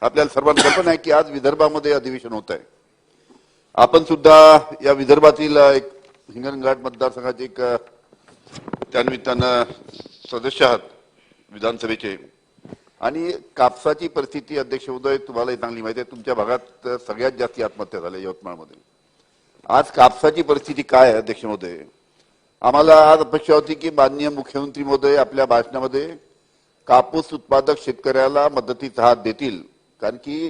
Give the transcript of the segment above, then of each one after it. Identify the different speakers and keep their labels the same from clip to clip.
Speaker 1: आपल्याला सर्वांना कल्पना आहे की आज विदर्भामध्ये अधिवेशन होत आहे. आपण सुद्धा या विदर्भातील एक हिंगणघाट मतदारसंघाचे एक त्यानिमित्तानं सदस्य आहात विधानसभेचे. आणि कापसाची परिस्थिती अध्यक्ष उदय तुम्हालाही चांगली माहिती आहे. तुमच्या भागात सगळ्यात जास्ती आत्महत्या झाल्या यवतमाळमध्ये. आज कापसाची परिस्थिती काय आहे अध्यक्ष महोदय? आम्हाला आज अपेक्षा होती की माननीय मुख्यमंत्री महोदय आपल्या भाषणामध्ये कापूस उत्पादक शेतकऱ्याला मदतीचा हात देतील. कारण की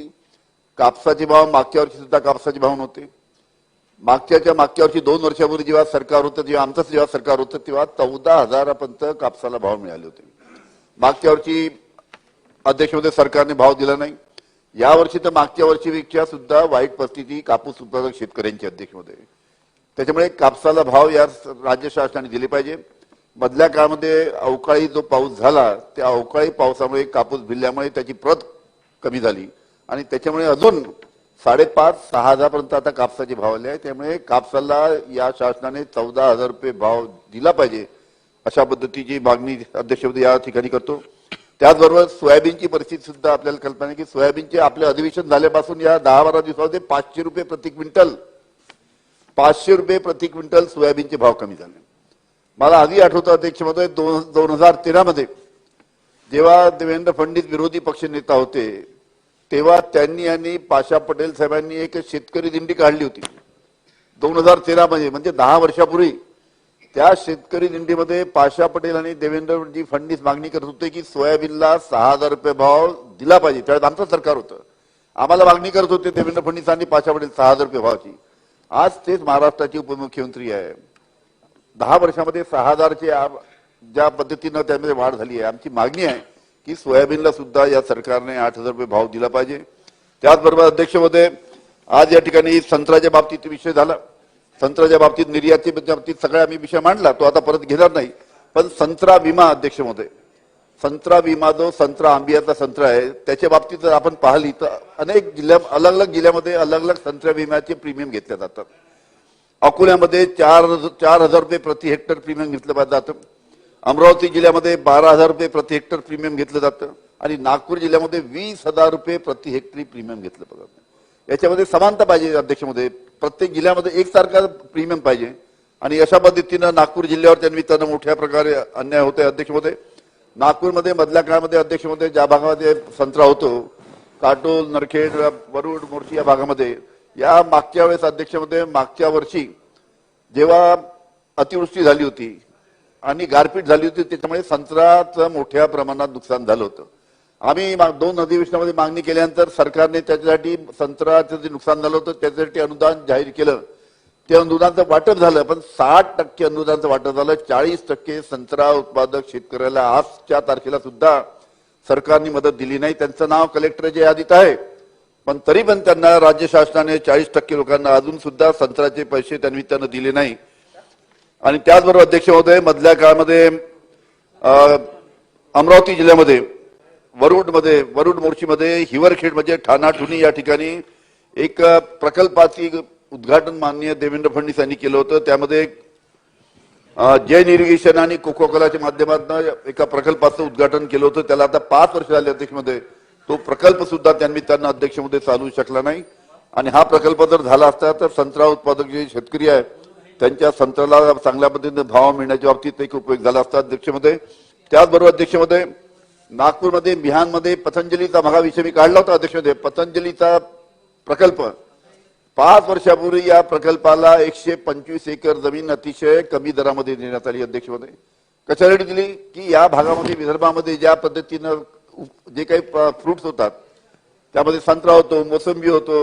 Speaker 1: कापसाचे भाव मागच्या वर्षी सुद्धा कापसाचे भाव नव्हते. मागच्याच्या मागच्या वर्षी दोन वर्षापूर्वी जेव्हा सरकार होतं जेव्हा आमचंच जेव्हा सरकार होतं तेव्हा चौदा हजारापर्यंत कापसाला भाव मिळाले होते. मागच्या वर्षी अध्यक्षमध्ये सरकारने भाव दिला नाही. या वर्षी तर मागच्या वर्षीपेक्षा सुद्धा वाईट परिस्थिती कापूस उत्पादक शेतकऱ्यांची अध्यक्षमध्ये त्याच्यामुळे कापसाला भाव या राज्य शासनाने दिले पाहिजे. मधल्या काळामध्ये अवकाळी जो पाऊस झाला त्या अवकाळी पावसामुळे कापूस भिल्ल्यामुळे त्याची प्रत कमी झाली. आणि त्याच्यामुळे अजून साडेपाच सहा हजारपर्यंत आता कापसाचे भाव आले आहे त्यामुळे कापसाला या शासनाने चौदा हजार रुपये भाव दिला पाहिजे अशा पद्धतीची मागणी अध्यक्षपदी या ठिकाणी करतो. त्याचबरोबर सोयाबीनची परिस्थिती सुद्धा आपल्याला कल्पना आहे की सोयाबीनचे आपले अधिवेशन झाल्यापासून या दहा बारा दिवसामध्ये पाचशे रुपये प्रति क्विंटल पाचशे रुपये प्रति क्विंटल सोयाबीनचे भाव कमी झाले. मला आधी आठवतं अध्यक्ष महोदय दोन दोन हजार तेरामध्ये जेव्हा देवेंद्र फडणवीस विरोधी पक्ष नेता होते तेव्हा त्यांनी आणि पाशा पटेल साहेबांनी एक शेतकरी दिंडी काढली होती. दोन हजार तेरामध्ये म्हणजे दहा वर्षापूर्वी. त्या शेतकरी दिंडीमध्ये पाशा पटेल आणि देवेंद्रजी फडणवीस मागणी करत होते की सोयाबीनला सहा हजार रुपये भाव दिला पाहिजे. त्यावेळेस आमचं सरकार होतं. आम्हाला मागणी करत होते देवेंद्र फडणवीस आणि पाशा पटेल सहा हजार रुपये भावाची. आज तेच महाराष्ट्राचे उपमुख्यमंत्री आहे. दहा वर्षामध्ये सहा हजारचे ज्या पद्धतीनं त्यामध्ये वाढ झाली आहे आमची मागणी आहे की सोयाबीनला सुद्धा या सरकारने आठ हजार रुपये भाव दिला पाहिजे. त्याचबरोबर अध्यक्षमध्ये आज या ठिकाणी संत्राच्या बाबतीत विषय झाला. संत्राच्या बाबतीत निर्यातीच्या बाबतीत सगळा आम्ही विषय मांडला तो आता परत घेणार नाही. पण संत्रा विमा अध्यक्ष महोदय संत्रा विमा जो संत्रा आंबियाचा संत्रा आहे त्याच्या बाबतीत जर आपण पाहिली तर अनेक जिल्ह्या अलग अलग जिल्ह्यामध्ये अलग अलग संत्रा विम्याचे प्रीमियम घेतले जातात. अकोल्यामध्ये चार चार हजार रुपये प्रति हेक्टर प्रीमियम घेतलं जातं. अमरावती जिल्ह्यामध्ये बारा हजार रुपये प्रति हेक्टर प्रीमियम घेतलं जातं आणि नागपूर जिल्ह्यामध्ये वीस हजार रुपये प्रति हेक्टरी प्रीमियम घेतलं जातं याच्यामध्ये समानता पाहिजे अध्यक्षमध्ये. प्रत्येक जिल्ह्यामध्ये एकसारखा प्रीमियम पाहिजे. आणि अशा पद्धतीनं नागपूर जिल्ह्यावर त्या निमित्तानं मोठ्या प्रकारे अन्याय होतोय अध्यक्षमध्ये. नागपूरमध्ये मधल्या काळामध्ये अध्यक्षमध्ये ज्या भागामध्ये संत्रा होतो काटोल नरखेड वरुड मोर्शी या भागामध्ये या मागच्या वेळेस अध्यक्षमध्ये मागच्या वर्षी जेव्हा अतिवृष्टी झाली होती आणि गारपीट झाली होती त्याच्यामुळे संत्राचं मोठ्या प्रमाणात नुकसान झालं होतं. आम्ही दोन अधिवेशनामध्ये मागणी केल्यानंतर सरकारने त्याच्यासाठी संत्राचं जे नुकसान झालं होतं त्याच्यासाठी अनुदान जाहीर केलं. ते अनुदानाचं वाटप झालं पण साठ टक्के अनुदानाचं वाटप झालं. चाळीस टक्के संत्रा उत्पादक शेतकऱ्याला आजच्या तारखेला सुद्धा सरकारने मदत दिली नाही. त्यांचं नाव कलेक्टरच्या यादीत आहे पण तरी पण त्यांना राज्य शासनाने चाळीस टक्के लोकांना अजून सुद्धा संत्राचे पैसे त्या निमित्तानं दिले नाही. आणि त्याचबरोबर अध्यक्ष महोदय मधल्या काळामध्ये अमरावती जिल्ह्यामध्ये वरुडमध्ये वरुड मोर्शीमध्ये हिवरखेड म्हणजे ठाणा ठुनी या ठिकाणी एक प्रकल्पाची उद्घाटन माननीय देवेंद्र फडणवीस यांनी केलं होतं. त्यामध्ये जैन इरिगेशन आणि कोको कोलाच्या माध्यमातून एका प्रकल्पाचं उद्घाटन केलं होतं. त्याला आता पाच वर्ष झाले अध्यक्षमध्ये. तो प्रकल्प सुद्धा त्यांनी त्यांना अध्यक्षमध्ये चालू शकला नाही. आणि हा प्रकल्प जर झाला असता तर संत्रा उत्पादक जे शेतकरी आहे त्यांच्या संत्र्याला चांगल्या पद्धतीने भाव मिळण्याच्या बाबतीत एक उपयोग झाला असता अध्यक्षमध्ये. त्याचबरोबर अध्यक्षमध्ये नागपूरमध्ये बिहानमध्ये पतंजलीचा मगाविषयी मी काढला होता अध्यक्षमध्ये. पतंजलीचा प्रकल्प. पाच वर्षापूर्वी या प्रकल्पाला एकशे पंचवीस एकर जमीन अतिशय कमी दरामध्ये देण्यात आली अध्यक्षमध्ये. कशासाठी दिली? की या भागामध्ये विदर्भामध्ये ज्या पद्धतीनं जे काही फ्रुट्स होतात त्यामध्ये संत्रा होतो मोसंबी होतो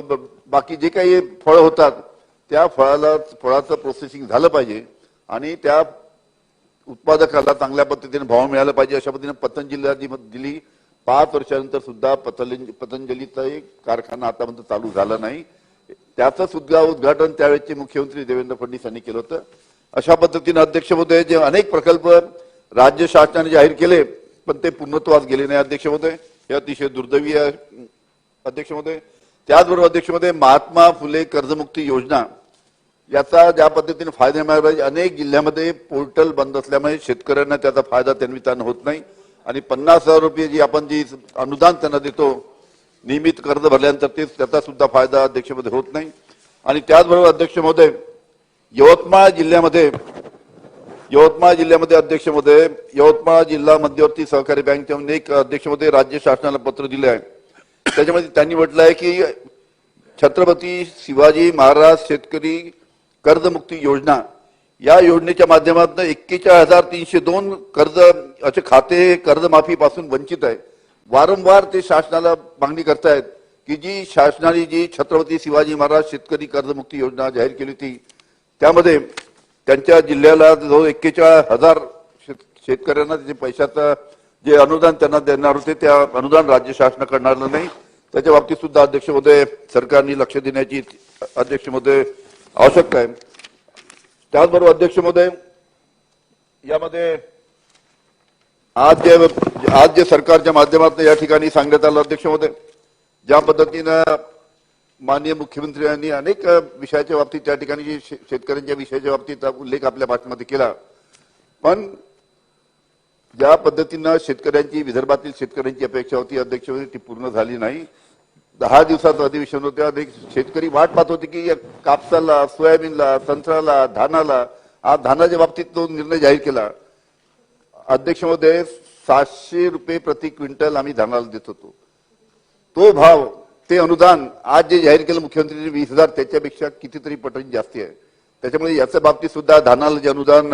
Speaker 1: बाकी जे काही फळं होतात त्या फळाला फळाचं प्रोसेसिंग झालं पाहिजे आणि त्या उत्पादकाला चांगल्या पद्धतीने भाव मिळाला पाहिजे. अशा पद्धतीने पतंजलीला दिली पाच वर्षानंतर सुद्धा पतंजली पतंजलीचा एक कारखाना आतापर्यंत चालू झाला नाही. त्याचं सुद्धा उद्घाटन त्यावेळेचे मुख्यमंत्री देवेंद्र फडणवीस यांनी केलं होतं. अशा पद्धतीने अध्यक्ष महोदय जे अनेक प्रकल्प राज्य शासनाने जाहीर केले पण ते पूर्णत्वास गेले नाही अध्यक्ष महोदय हे अतिशय दुर्दैवी आहे अध्यक्ष महोदय त्याचबरोबर अध्यक्षमध्ये महात्मा फुले कर्जमुक्ती योजना याचा ज्या पद्धतीने फायदा मिळाला पाहिजे अनेक जिल्ह्यामध्ये पोर्टल बंद असल्यामुळे शेतकऱ्यांना त्याचा फायदा त्यानिमित्तानं होत नाही. आणि पन्नास हजार रुपये जी आपण जी अनुदान त्यांना देतो नियमित कर्ज भरल्यानंतर ते त्याचा सुद्धा फायदा अध्यक्षमध्ये होत नाही. आणि त्याचबरोबर अध्यक्ष महोदय यवतमाळ जिल्ह्यामध्ये यवतमाळ जिल्ह्यामध्ये अध्यक्ष महोदय यवतमाळ जिल्हा मध्यवर्ती सहकारी बँकच्या एक अध्यक्ष महोदय राज्य शासनाला पत्र दिले आहे त्याच्यामध्ये त्यांनी म्हटलं आहे की छत्रपती शिवाजी महाराज शेतकरी कर्जमुक्ती योजना या योजनेच्या माध्यमातून एक्केचाळीस हजार तीनशे दोन कर्ज असे खाते कर्जमाफीपासून वंचित आहे. वारंवार ते शासनाला मागणी करतायत की जी शासनाने जी छत्रपती शिवाजी महाराज शेतकरी कर्जमुक्ती योजना जाहीर केली होती त्यामध्ये त्यांच्या जिल्ह्याला जवळ एक्केचाळीस हजार शेत- शेतकऱ्यांना जे पैशाचं जे अनुदान त्यांना देणार होते त्या अनुदान राज्य शासन करणार नाही. त्याच्या बाबतीत सुद्धा अध्यक्ष महोदय सरकारने लक्ष देण्याची अध्यक्ष महोदय आवश्यकता आहे. त्याचबरोबर अध्यक्ष महोदय यामध्ये आज जे आज जे सरकारच्या माध्यमातून या ठिकाणी सांगण्यात आलं अध्यक्ष महोदय ज्या पद्धतीनं माननीय मुख्यमंत्र्यांनी अनेक विषयाच्या बाबतीत त्या ठिकाणी शे- शेतकऱ्यांच्या विषयाच्या बाबतीत उल्लेख आपल्या भाषणामध्ये केला. पण ज्या पद्धतीनं शेतकऱ्यांची विदर्भातील शेतकऱ्यांची अपेक्षा होती अध्यक्ष ती पूर्ण झाली नाही. दहा दिवसाचं अधिवेशन होते अनेक शेतकरी वाट पाहत होते की या कापसाला सोयाबीनला संत्र्याला धानाला आज धानाच्या बाबतीत तो निर्णय जाहीर केला. अध्यक्ष महोदय सातशे रुपये प्रति क्विंटल आम्ही धानाला देत होतो. तो भाव ते अनुदान आज जे जाहीर केलं मुख्यमंत्र्यांनी वीस हजार त्याच्यापेक्षा कितीतरी पटीने जास्ती आहे. त्याच्यामुळे याच्या बाबतीत सुद्धा धानाला जे अनुदान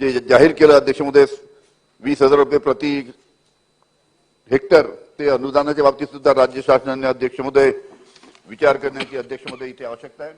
Speaker 1: जे जाहीर केलं अध्यक्ष महोदय वीस हजार रुपये प्रति हेक्टर ते अनुदानाच्या बाबतीत सुद्धा राज्य शासनाने अध्यक्ष महोदय विचार करण्याची अध्यक्ष महोदय इथे आवश्यकता आहे.